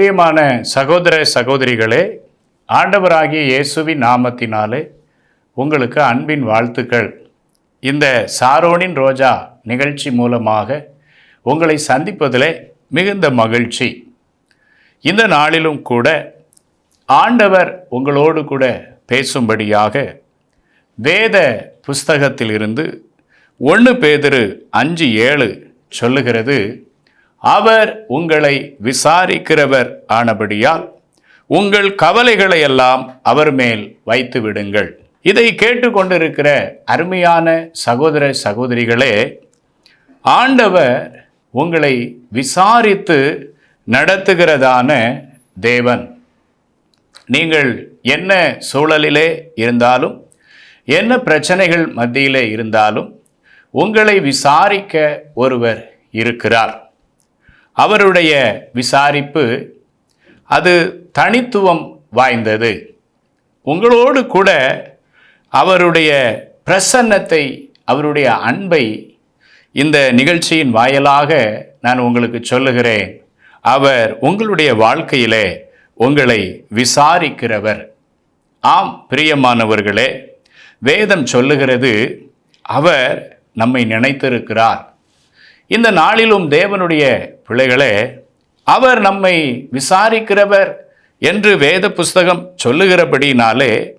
பிரியமான சகோதர சகோதரிகளே ஆண்டவராகிய இயேசுவின் நாமத்தினாலே உங்களுக்கு அன்பின் வாழ்த்துக்கள். இந்த சாரோனின் ரோஜா நிகழ்ச்சி மூலமாக உங்களை சந்திப்பதில் மிகுந்த மகிழ்ச்சி. இந்த நாளிலும் கூட ஆண்டவர் உங்களோடு கூட பேசும்படியாக வேத புஸ்தகத்திலிருந்து ஒன்று பேதிரு அஞ்சு ஏழு சொல்லுகிறது. அவர் உங்களை விசாரிக்கிறவர் ஆனபடியால் உங்கள் கவலைகளை எல்லாம் அவர் மேல் வைத்து விடுங்கள். இதை கேட்டுக்கொண்டிருக்கிற அருமையான சகோதர சகோதரிகளே ஆண்டவர் உங்களை விசாரித்து நடத்துகிறதான தேவன். நீங்கள் என்ன சூழலிலே இருந்தாலும் என்ன பிரச்சனைகள் மத்தியிலே இருந்தாலும் உங்களை விசாரிக்க ஒருவர் இருக்கிறார். அவருடைய விசாரிப்பு அது தனித்துவம் வாய்ந்தது. உங்களோடு கூட அவருடைய பிரசன்னத்தை அவருடைய அன்பை இந்த நிகழ்ச்சியின் வாயிலாக நான் உங்களுக்கு சொல்லுகிறேன். அவர் உங்களுடைய வாழ்க்கையிலே உங்களை விசாரிக்கிறவர். ஆம் பிரியமானவர்களே வேதம் சொல்லுகிறது அவர் நம்மை நினைத்திருக்கிறார். இந்த நாளிலும் தேவனுடைய பிள்ளைகளே அவர் நம்மை விசாரிக்கிறவர் என்று வேத புஸ்தகம் சொல்லுகிறபடினாலே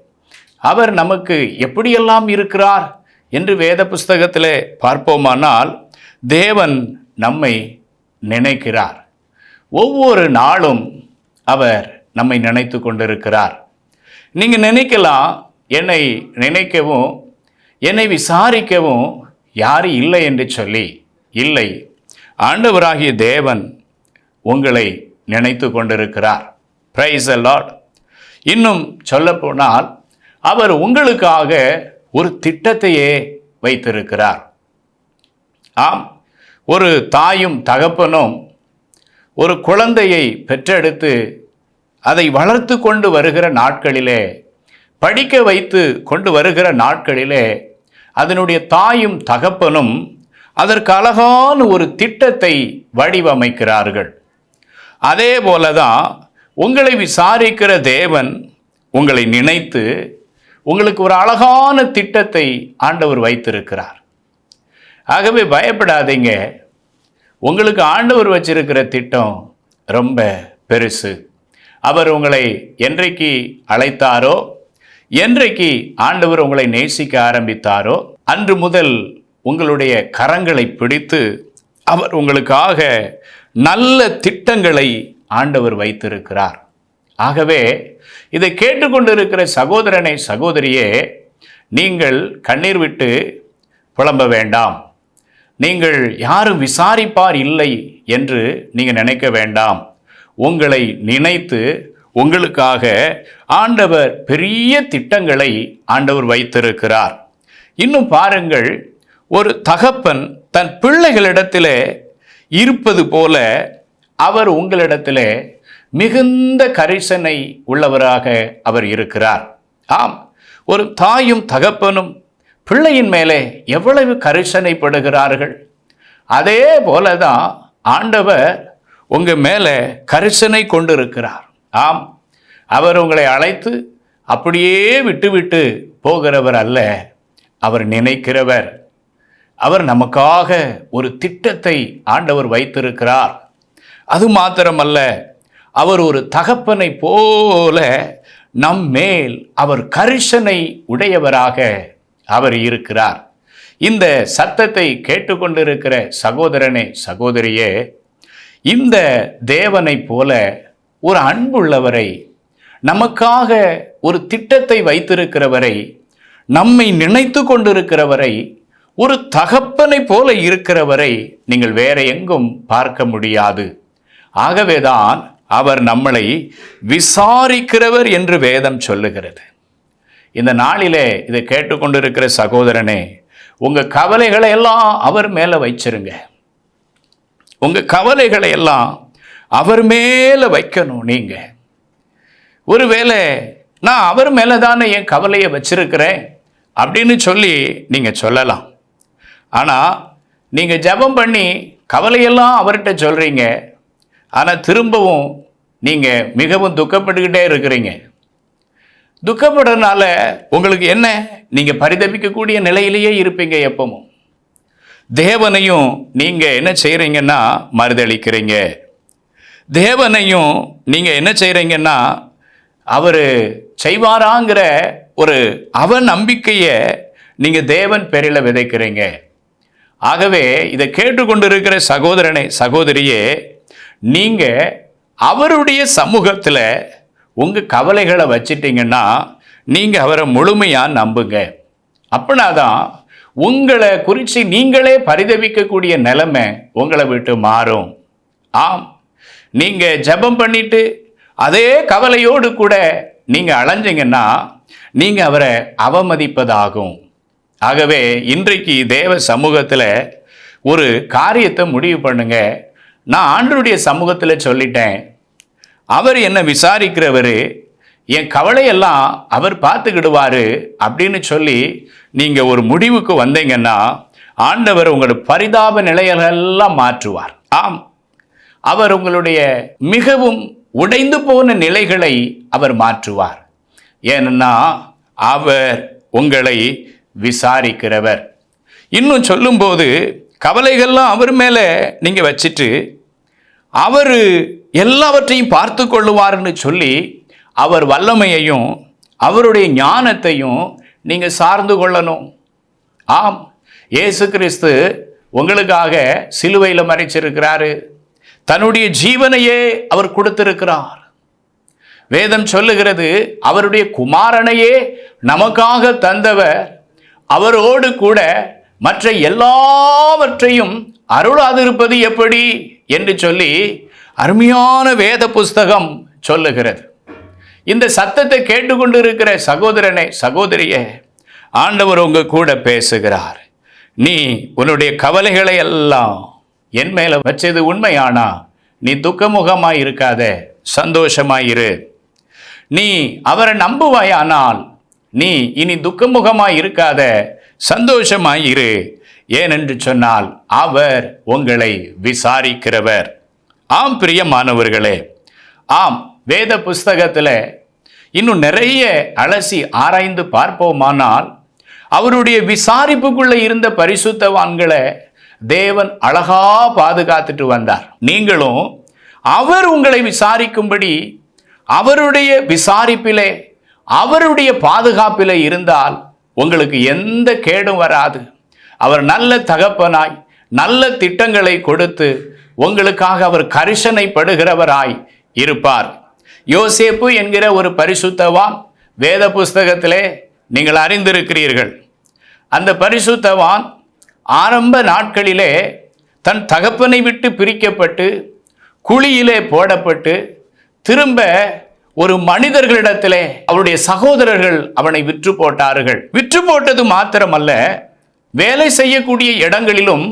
அவர் நமக்கு எப்படியெல்லாம் இருக்கிறார் என்று வேத புஸ்தகத்தில் பார்ப்போமானால் தேவன் நம்மை நினைக்கிறார். ஒவ்வொரு நாளும் அவர் நம்மை நினைத்து கொண்டிருக்கிறார். நீங்கள் நினைக்கலாம் என்னை நினைக்கவும் என்னை விசாரிக்கவும் யாரும் இல்லை என்று சொல்லி இல்லை. ஆண்டவராகிய தேவன் உங்களை நினைத்து கொண்டிருக்கிறார். பிரைஸ் லார்ட் இன்னும் சொல்லப்போனால் அவர் உங்களுக்காக ஒரு திட்டத்தையே வைத்திருக்கிறார். ஆம் ஒரு தாயும் தகப்பனும் ஒரு குழந்தையை பெற்றெடுத்து அதை வளர்த்து கொண்டு வருகிற நாட்களிலே படிக்க வைத்து கொண்டு வருகிற நாட்களிலே அதனுடைய தாயும் தகப்பனும் அதற்கு அழகான ஒரு திட்டத்தை வடிவமைக்கிறார்கள். அதே போல தான் உங்களை விசாரிக்கிற தேவன் உங்களை நினைத்து உங்களுக்கு ஒரு அழகான திட்டத்தை ஆண்டவர் வைத்திருக்கிறார். ஆகவே பயப்படாதீங்க. உங்களுக்கு ஆண்டவர் வச்சிருக்கிற திட்டம் ரொம்ப பெருசு. அவர் உங்களை என்றைக்கு அழைத்தாரோ என்றைக்கு ஆண்டவர் உங்களை நேசிக்க ஆரம்பித்தாரோ அன்று முதல் உங்களுடைய கரங்களை பிடித்து அவர் உங்களுக்காக நல்ல திட்டங்களை ஆண்டவர் வைத்திருக்கிறார். ஆகவே இதை கேட்டுக்கொண்டிருக்கிற சகோதரனை சகோதரியே நீங்கள் கண்ணீர் விட்டு புலம்ப வேண்டாம். நீங்கள் யாரும் விசாரிப்பார் இல்லை என்று நீங்கள் நினைக்க வேண்டாம். உங்களை நினைத்து உங்களுக்காக ஆண்டவர் பெரிய திட்டங்களை ஆண்டவர் வைத்திருக்கிறார். இன்னும் பாருங்கள் ஒரு தகப்பன் தன் பிள்ளைகளிடத்திலே இருப்பது போல அவர் உங்களிடத்திலே மிகுந்த கரிசனை உள்ளவராக அவர் இருக்கிறார். ஆம் ஒரு தாயும் தகப்பனும் பிள்ளையின் மேலே எவ்வளவு கரிசனைப்படுகிறார்கள். அதே போல தான் ஆண்டவர் உங்கள் மேலே கரிசனை கொண்டிருக்கிறார். ஆம் அவர் உங்களை அழைத்து அப்படியே விட்டுவிட்டு போகிறவர் அல்ல அவர் நினைக்கிறவர். அவர் நமக்காக ஒரு திட்டத்தை ஆண்டவர் வைத்திருக்கிறார். அது மாத்திரமல்ல அவர் ஒரு தகப்பனை போல நம் மேல் அவர் கரிசனை உடையவராக அவர் இருக்கிறார். இந்த சத்தத்தை கேட்டுக்கொண்டிருக்கிற சகோதரனே சகோதரியே இந்த தேவனை போல ஒரு அன்புள்ளவரை நமக்காக ஒரு திட்டத்தை வைத்திருக்கிறவரை நம்மை நினைத்து கொண்டிருக்கிறவரை ஒரு தகப்பனை போல இருக்கிறவரை நீங்கள் வேற எங்கும் பார்க்க முடியாது. ஆகவேதான் அவர் நம்மளை விசாரிக்கிறவர் என்று வேதம் சொல்லுகிறது. இந்த நாளிலே இதை கேட்டுக்கொண்டிருக்கிற சகோதரனே உங்கள் கவலைகளை எல்லாம் அவர் மேலே வச்சிருங்க. உங்கள் கவலைகளை எல்லாம் அவர் மேலே வைக்கணும் நீங்கள் ஒருவேளை நான் அவர் மேலே தானே என் கவலையை வச்சிருக்கிறேன் அப்படின்னு சொல்லி நீங்கள் சொல்லலாம். ஆனால் நீங்கள் ஜெபம் பண்ணி கவலையெல்லாம் அவர்கிட்ட சொல்கிறீங்க ஆனால் திரும்பவும் நீங்கள் மிகவும் துக்கப்பட்டுக்கிட்டே இருக்கிறீங்க. துக்கப்படுறதுனால உங்களுக்கு என்ன? நீங்கள் பரிதபிக்கக்கூடிய நிலையிலேயே இருப்பீங்க எப்பவும். தேவனையும் நீங்கள் என்ன செய்கிறீங்கன்னா மறுதளிக்கிறீங்க. தேவனையும் நீங்கள் என்ன செய்கிறீங்கன்னா அவர் செய்வாராங்கிற ஒரு அவ நம்பிக்கையை நீங்கள் தேவன் பேரில் விதைக்கிறீங்க. ஆகவே இதை கேட்டுக்கொண்டிருக்கிற சகோதரனை சகோதரியே நீங்கள் அவருடைய சமூகத்தில் உங்கள் கவலைகளை வச்சிட்டிங்கன்னா நீங்கள் அவரை முழுமையாக நம்புங்க. அப்படின்னா தான் உங்களை குறித்து நீங்களே பரிதவிக்கக்கூடிய நிலைமை உங்களை விட்டு மாறும். ஆம். நீங்கள் ஜெபம் பண்ணிட்டு அதே கவலையோடு கூட நீங்கள் அலைஞ்சிங்கன்னா நீங்கள் அவரை அவமதிப்பதாகும். ஆகவே இன்றைக்கு தேவ சமூகத்தில் ஒரு காரியத்தை முடிவு பண்ணுங்க. நான் ஆண்டருடைய சமூகத்தில் சொல்லிட்டேன். அவர் என்ன விசாரிக்கிறவர் என் கவலையெல்லாம் அவர் பார்த்துக்கிடுவார் அப்படின்னு சொல்லி நீங்கள் ஒரு முடிவுக்கு வந்தீங்கன்னா ஆண்டவர் உங்களோட பரிதாப நிலைகளெல்லாம் மாற்றுவார். ஆம். அவர் உங்களுடைய மிகவும் உடைந்து போன நிலைகளை அவர் மாற்றுவார். ஏன்னா அவர் உங்களை விசாரிக்கிறவர். இன்னும் சொல்லும்போது கவலைகள்லாம் அவர் மேலே நீங்கள் வச்சுட்டு அவர் எல்லாவற்றையும் பார்த்து கொள்ளுவார்னு சொல்லி அவர் வல்லமையையும் அவருடைய ஞானத்தையும் நீங்கள் சார்ந்து கொள்ளணும். ஆம். இயேசு கிறிஸ்து உங்களுக்காக சிலுவையில் மறைச்சிருக்கிறாரு. தன்னுடைய ஜீவனையே அவர் கொடுத்திருக்கிறார். வேதம் சொல்லுகிறது அவருடைய குமாரனையே நமக்காக தந்தவர். அவரோடு கூட மற்ற எல்லாவற்றையும் அருளாதிருப்பது எப்படி என்று சொல்லி அருமையான வேத புஸ்தகம் சொல்லுகிறது. இந்த சத்தத்தை கேட்டுக்கொண்டு இருக்கிற சகோதரனே சகோதரியே ஆண்டவர் உங்க கூட பேசுகிறார். நீ உன்னுடைய கவலைகளை எல்லாம் என் மேல வச்சது உண்மையானா? நீ துக்கமுகமாய் இருக்காத சந்தோஷமாயிரு நீ அவரை நம்புவாயானால் நீ இனி துக்கமுகமாய் இருக்காத சந்தோஷமாயிரு ஏனென்று சொன்னால் அவர் உங்களை விசாரிக்கிறவர். ஆம் பிரியமானவர்களே ஆம் வேத புஸ்தகத்தில் இன்னும் நிறைய அலசி ஆராய்ந்து பார்ப்போமானால் அவருடைய விசாரிப்புக்குள்ளே இருந்த பரிசுத்தவான்களை தேவன் அழகா பாதுகாத்துட்டு வந்தார். நீங்களும் அவர் உங்களை விசாரிக்கும்படி அவருடைய விசாரிப்பிலே அவருடைய பாதுகாப்பில் இருந்தால் உங்களுக்கு எந்த கேடும் வராது. அவர் நல்ல தகப்பனாய் நல்ல திட்டங்களை கொடுத்து உங்களுக்காக அவர் கரிசனைப்படுகிறவராய் இருப்பார். யோசேப்பு என்கிற ஒரு பரிசுத்தவான் வேத புஸ்தகத்திலே நீங்கள் அறிந்திருக்கிறீர்கள். அந்த பரிசுத்தவான் ஆரம்ப நாட்களிலே தன் தகப்பனை விட்டு பிரிக்கப்பட்டு குழியிலே போடப்பட்டு திரும்ப ஒரு மனிதர்களிடத்திலே அவருடைய சகோதரர்கள் அவனை விற்று போட்டார்கள். விற்று போட்டது மாத்திரமல்ல வேலை செய்யக்கூடிய இடங்களிலும்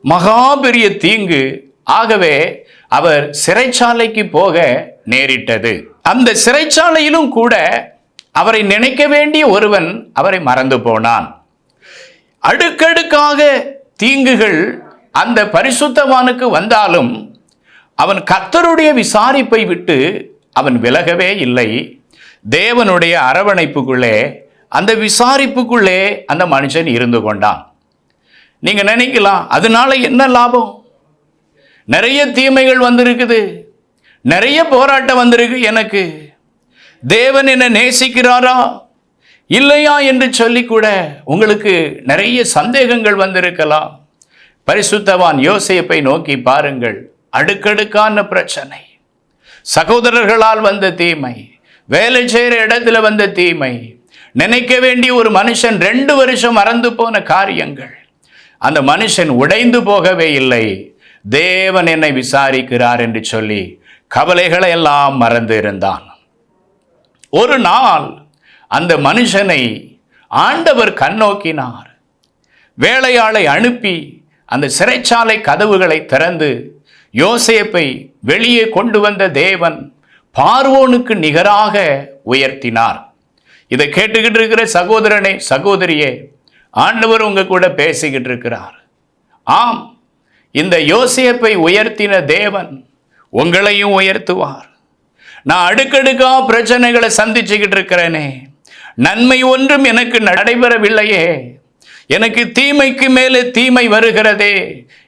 மகா பெரிய தீங்கு ஆகவே அவர் சிறைச்சாலைக்கு போக நேரிட்டது. அந்த சிறைச்சாலையிலும் கூட அவரை நினைக்க வேண்டிய ஒருவன் அவரை மறந்து போனான். அடுக்கடுக்காக தீங்குகள் அந்த பரிசுத்தவானுக்கு வந்தாலும் அவன் கத்தருடைய விசாரிப்பை விட்டு அவன் விலகவே இல்லை. தேவனுடைய அரவணைப்புக்குள்ளே அந்த விசாரிப்புக்குள்ளே அந்த மனுஷன் இருந்து கொண்டான். நீங்கள் நினைக்கலாம் அதனால என்ன லாபம்? நிறைய தீமைகள் வந்திருக்குது. நிறைய போராட்டம் வந்திருக்கு எனக்கு. தேவன் என்ன நேசிக்கிறாரா? இல்லையா என்று சொல்லி கூட உங்களுக்கு நிறைய சந்தேகங்கள் வந்திருக்கலாம். பரிசுத்தவான் யோசேப்பை நோக்கி பாருங்கள். அடுக்கடுக்கான பிரச்சனை. சகோதரர்களால் வந்த தீமை வேலை செய்கிற இடத்துல வந்த தீமை நினைக்க வேண்டிய ஒரு மனுஷன் ரெண்டு வருஷம் மறந்து போன காரியங்கள். அந்த மனுஷன் உடைந்து போகவே இல்லை. தேவன் என்னை விசாரிக்கிறார் என்று சொல்லி கவலைகளை எல்லாம் மறந்து இருந்தான். ஒரு நாள் அந்த மனுஷனை ஆண்டவர் கண்ணோக்கினார் வேலையாளை அனுப்பி அந்த சிறைச்சாலை கதவுகளை திறந்து யோசேப்பை வெளியே கொண்டு வந்த தேவன் பார்வோனுக்கு நிகராக உயர்த்தினார். இதை கேட்டுக்கிட்டு இருக்கிற சகோதரனே சகோதரியே ஆண்டவர் உங்க கூட பேசிக்கிட்டு இருக்கிறார். ஆம் இந்த யோசேப்பை உயர்த்தின தேவன் உங்களையும் உயர்த்துவார். நான் அடுக்கடுக்கா பிரச்சனைகளை சந்திச்சுக்கிட்டு இருக்கிறேனே நன்மை ஒன்றும் எனக்கு நடைபெறவில்லையே எனக்கு தீமைக்கு மேலே தீமை வருகிறதே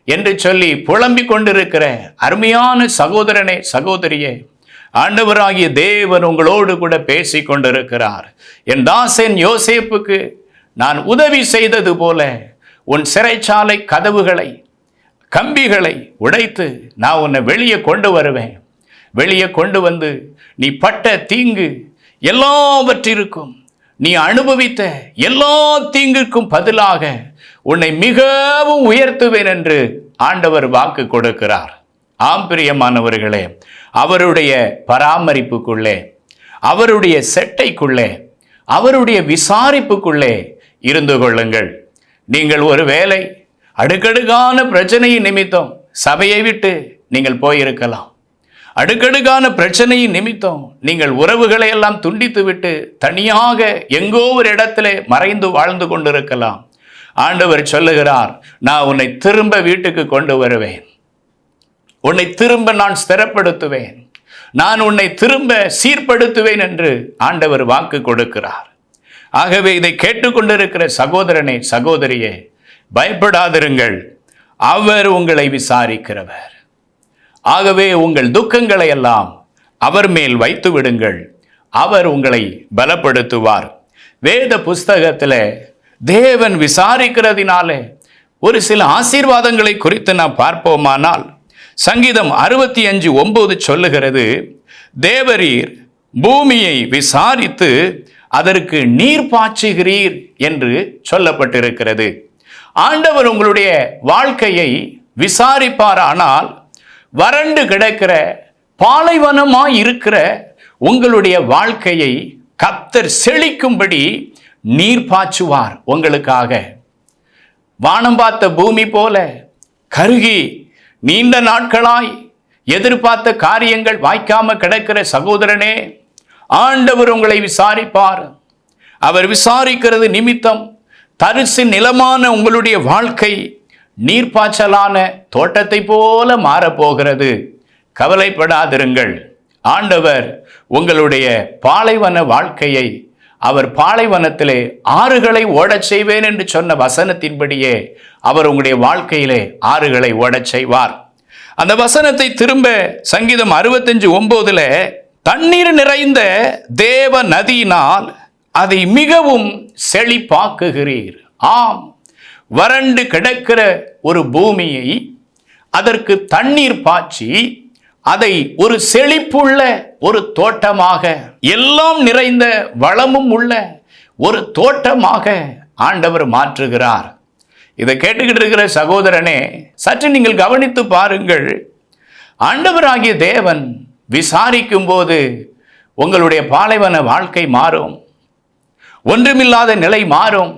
என்று சொல்லி புலம்பிக் கொண்டிருக்கிற அருமையான சகோதரனே சகோதரியே ஆண்டவராகிய தேவன் உங்களோடு கூட பேசி கொண்டிருக்கிறார். என் தாசன் யோசேப்புக்கு நான் உதவி செய்தது போல உன் சிறைச்சாலை கதவுகளை கம்பிகளை உடைத்து நான் உன்னை வெளியே கொண்டு வருவேன். வெளியே கொண்டு வந்து நீ பட்ட தீங்கு எல்லாவற்றிற்கும் நீ அனுபவித்த எல்லா தீங்குக்கும் பதிலாக உன்னை மிகவும் உயர்த்துவேன் என்று ஆண்டவர் வாக்கு கொடுக்கிறார். ஆம் பிரியமானவர்களே அவருடைய பராமரிப்புக்குள்ளே அவருடைய செட்டைக்குள்ளே அவருடைய விசாரிப்புக்குள்ளே இருந்து கொள்ளுங்கள். நீங்கள் ஒரு வேலை அடுக்கடுக்கான பிரச்சனையின் நிமித்தம் சபையை விட்டு நீங்கள் போயிருக்கலாம். அடுக்கடுக்கான பிரச்சனையின் நிமித்தம் நீங்கள் உறவுகளை எல்லாம் துண்டித்து விட்டு தனியாக எங்கோ ஒரு இடத்துல மறைந்து வாழ்ந்து கொண்டிருக்கலாம். ஆண்டவர் சொல்லுகிறார் நான் உன்னை திரும்ப வீட்டுக்கு கொண்டு வருவேன். உன்னை திரும்ப நான் ஸ்திரப்படுத்துவேன். நான் உன்னை திரும்ப சீர்படுத்துவேன் என்று ஆண்டவர் வாக்கு கொடுக்கிறார். ஆகவே இதை கேட்டுக்கொண்டிருக்கிற சகோதரனே சகோதரியே பயப்படாதிருங்கள். அவர் உங்களை விசாரிக்கிறவர். ஆகவே உங்கள் துக்கங்களை எல்லாம் அவர் மேல் வைத்து விடுங்கள் அவர் உங்களை பலப்படுத்துவார். வேத புஸ்தகத்தில் தேவன் விசாரிக்கிறதினாலே ஒரு சில ஆசீர்வாதங்களை குறித்து நாம் பார்ப்போமானால் சங்கீதம் அறுபத்தி அஞ்சு ஒம்பது சொல்லுகிறது தேவரீர் பூமியை விசாரித்து அதற்கு நீர் பாய்ச்சுகிறீர் என்று சொல்லப்பட்டிருக்கிறது. ஆண்டவர் உங்களுடைய வாழ்க்கையை விசாரிப்பாரானால் வறண்டு கிடக்கிற பாலைவனமாய் இருக்கிற உங்களுடைய வாழ்க்கையை கத்தர் செழிக்கும்படி நீர் பாய்ச்சுவார் உங்களுக்காக. வானம் பார்த்த பூமி போல கருகி நீண்ட நாட்களாய் எதிர்பார்த்த காரியங்கள் வாய்க்காம கிடக்கிற சகோதரனே ஆண்டவர் உங்களை விசாரிப்பார். அவர் விசாரிக்கிறது நிமித்தம் தரிசு நிலமான உங்களுடைய வாழ்க்கை நீர்ப்பாய்ச்சலான தோட்டத்தை போல மாறப்போகிறது. கவலைப்படாதிருங்கள். ஆண்டவர் உங்களுடைய பாலைவன வாழ்க்கையை அவர் பாலைவனத்திலே ஆறுகளை ஓடச் செய்வேன் என்று சொன்ன வசனத்தின்படியே அவர் உங்களுடைய வாழ்க்கையிலே ஆறுகளை ஓடச் செய்வார். அந்த வசனத்தை திரும்ப சங்கீதம் அறுபத்தஞ்சு ஒன்பதுல தண்ணீர் நிறைந்த தேவ நதியினால் அதை மிகவும் செழிப்பாக்குகிறீர். ஆம் வறண்டு கிடக்கிற ஒரு பூமியை அதற்கு தண்ணீர் பாய்ச்சி அதை ஒரு செழிப்புள்ள ஒரு தோட்டமாக எல்லாம் நிறைந்த வளமும் உள்ள ஒரு தோட்டமாக ஆண்டவர் மாற்றுகிறார். இதை கேட்டுக்கிட்டு இருக்கிற சகோதரனே சற்று நீங்கள் கவனித்து பாருங்கள். ஆண்டவராகிய தேவன் விசாரிக்கும் போது உங்களுடைய பாலைவன வாழ்க்கை மாறும். ஒன்றுமில்லாத நிலை மாறும்.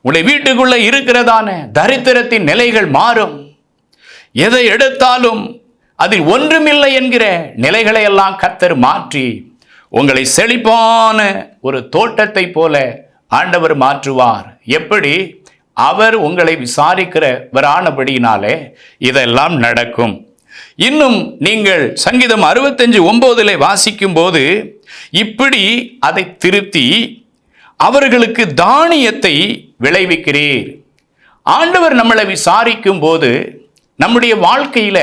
உடைய வீட்டுக்குள்ள இருக்கிறதான தரித்திரத்தின் நிலைகள் மாறும். எதை எடுத்தாலும் அதில் ஒன்றுமில்லை என்கிற நிலைகளை எல்லாம் கத்தர் மாற்றி உங்களை செழிப்பான ஒரு தோட்டத்தை போல ஆண்டவர் மாற்றுவார். எப்படி? அவர் உங்களை விசாரிக்கிறவரானபடியினாலே இதெல்லாம் நடக்கும். இன்னும் நீங்கள் சங்கீதம் அறுபத்தஞ்சு ஒம்போதில் வாசிக்கும் போது இப்படி அதை திருத்தி அவர்களுக்கு தானியத்தை விளைவிக்கிறீர். ஆண்டவர் நம்மளை விசாரிக்கும் போது நம்முடைய வாழ்க்கையில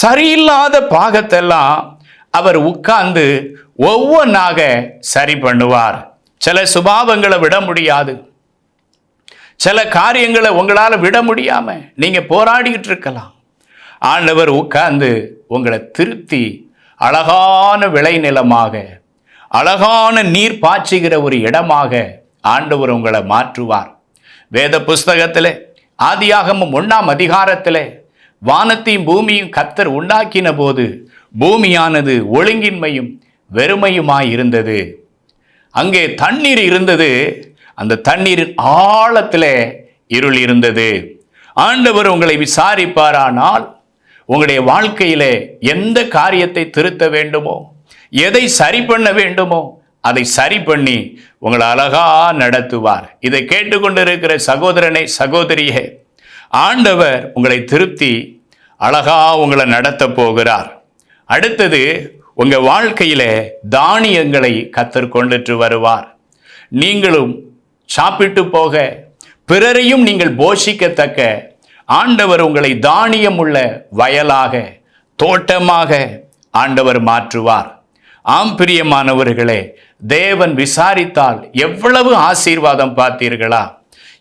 சரியில்லாத பாகத்தெல்லாம் அவர் உட்கார்ந்து ஒவ்வொன்றாக சரி பண்ணுவார். சில சுபாவங்களை விட முடியாது. சில காரியங்களை உங்களால் விட முடியாமல் நீங்கள் போராடிக்கிட்டு இருக்கலாம். ஆண்டவர் உட்கார்ந்து உங்களை திருத்தி அழகான விளைநிலமாக அழகான நீர் பாய்ச்சுகிற ஒரு இடமாக ஆண்டவர் உங்களை மாற்றுவார். வேத புஸ்தகத்தில் ஆதியாகமும் ஒன்றாம் அதிகாரத்தில் வானத்தையும் பூமியும் கத்தர் உண்டாக்கின போது பூமியானது ஒழுங்கின்மையும் வெறுமையுமாய் இருந்தது அங்கே தண்ணீர் இருந்தது. அந்த தண்ணீரின் ஆழத்தில் இருள் இருந்தது. ஆண்டவர் உங்களை விசாரிப்பாரானால் உங்களுடைய வாழ்க்கையிலே எந்த காரியத்தை திருத்த வேண்டுமோ எதை சரி பண்ண வேண்டுமோ அதை சரி பண்ணி உங்களை அழகா நடத்துவார். இதை கேட்டுக்கொண்டிருக்கிற சகோதரனை சகோதரியே ஆண்டவர் உங்களை திருப்தி அழகா உங்களை நடத்த போகிறார். அடுத்தது உங்க வாழ்க்கையில் தானியங்களை கத்தர் கொண்டுட்டு வருவார். நீங்களும் சாப்பிட்டு போக பிறரையும் நீங்கள் போஷிக்கத்தக்க ஆண்டவர் உங்களை தானியம் உள்ள வயலாக தோட்டமாக ஆண்டவர் மாற்றுவார். ஆம் பிரியமானவர்களே தேவன் விசாரித்தால் எவ்வளவு ஆசீர்வாதம் பார்த்தீர்களா?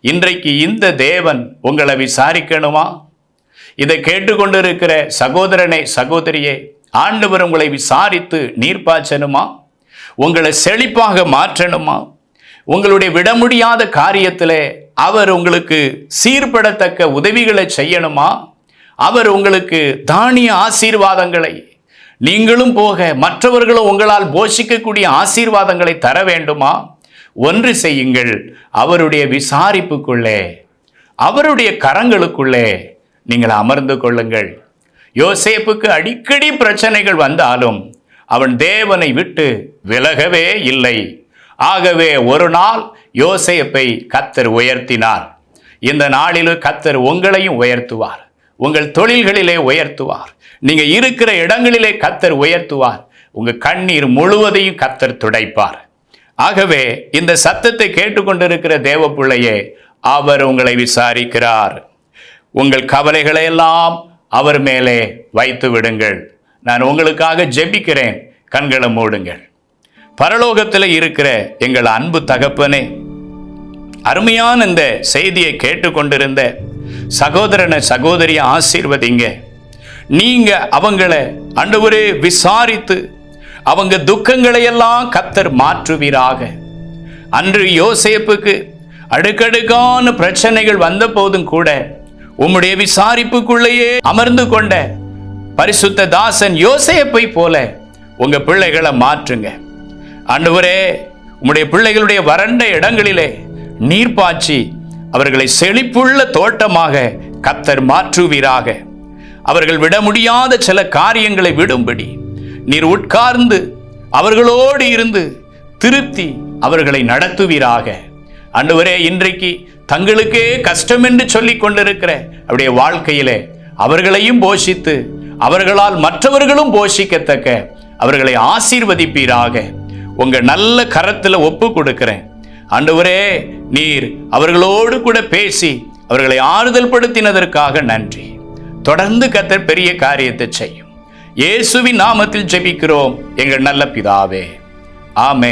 இன்றைக்கு இந்த தேவன் உங்களை விசாரிக்கணுமா? இதை கேட்டுக்கொண்டிருக்கிற சகோதரனே சகோதரியே ஆண்டவர் உங்களை விசாரித்து நீர் பாய்ச்சணுமா உங்களை செழிப்பாக மாற்றணுமா? உங்களுடைய விட முடியாத காரியத்தில் அவர் உங்களுக்கு சீர்படத்தக்க உதவிகளை செய்யணுமா? அவர் உங்களுக்கு தானிய ஆசீர்வாதங்களை நீங்களும் போக மற்றவர்களும் உங்களால் போஷிக்கக்கூடிய ஆசீர்வாதங்களை தர வேண்டுமா? ஒன்று செய்யுங்கள் அவருடைய விசாரிப்புக்குள்ளே அவருடைய கரங்களுக்குள்ளே நீங்கள் அமர்ந்து கொள்ளுங்கள். யோசேப்புக்கு அடிக்கடி பிரச்சனைகள் வந்தாலும் அவன் தேவனை விட்டு விலகவே இல்லை. ஆகவே ஒரு நாள் யோசேப்பை கத்தர் உயர்த்தினார். இந்த நாளிலும் கத்தர் உங்களையும் உயர்த்துவார். உங்கள் தொழில்களிலே உயர்த்துவார். நீங்கள் இருக்கிற இடங்களிலே கத்தர் உயர்த்துவார். உங்கள் கண்ணீர் முழுவதையும் கத்தர் துடைப்பார். ஆகவே இந்த சத்தத்தை கேட்டுக்கொண்டிருக்கிற தேவ பிள்ளையே அவர் உங்களை விசாரிக்கிறார். உங்கள் கவலைகளை எல்லாம் அவர் மேலே வைத்து விடுங்கள். நான் உங்களுக்காக ஜெபிக்கிறேன். கண்களை மூடுங்கள். பரலோகத்தில் இருக்கிற எங்கள் அன்பு தகப்பனே அருமையான இந்த செய்தியை கேட்டுக்கொண்டிருந்த சகோதரனை சகோதரியை ஆசீர்வதிங்க. நீங்கள் அவங்கள ஆண்டவரே விசாரித்து அவங்க துக்கங்களை எல்லாம் கத்தர் மாற்றுவீராக. அன்று யோசேப்புக்கு அடுக்கடுக்கான பிரச்சனைகள் வந்த போதும் கூட உம்முடைய விசாரிப்புக்குள்ளேயே அமர்ந்து கொண்ட பரிசுத்த தாசன் யோசேப்பை போல உங்க பிள்ளைகளை மாற்றுங்க. ஆண்டவரே உம்முடைய பிள்ளைகளுடைய வறண்ட இடங்களிலே நீர் பாய்ச்சி அவர்களை செழிப்புள்ள தோட்டமாக கத்தர் மாற்றுவீராக. அவர்கள் விட முடியாத சில காரியங்களை விடும்படி நீர் உட்கார்ந்து அவர்களோடு இருந்து திருத்தி அவர்களை நடத்துவீராக. அன்றுவரே இன்றைக்கு தங்களுக்கே கஷ்டம் என்று சொல்லிக் கொண்டிருக்கிற அவருடைய வாழ்க்கையிலே அவர்களையும் போஷித்து அவர்களால் மற்றவர்களும் போஷிக்கத்தக்க அவர்களை ஆசீர்வதிப்பீராக. உங்கள் நல்ல கரத்தில் ஒப்பு கொடுக்கிறேன். ஆண்டவரே நீர் அவர்களோடு கூட பேசி அவர்களை ஆறுதல் படுத்தினதற்காக நன்றி. தொடர்ந்து கத்தர் பெரிய காரியத்தை செய்யும். இயேசுவின் நாமத்தில் ஜெபிக்கிறோம். எங்கள் நல்ல பிதாவே. ஆமே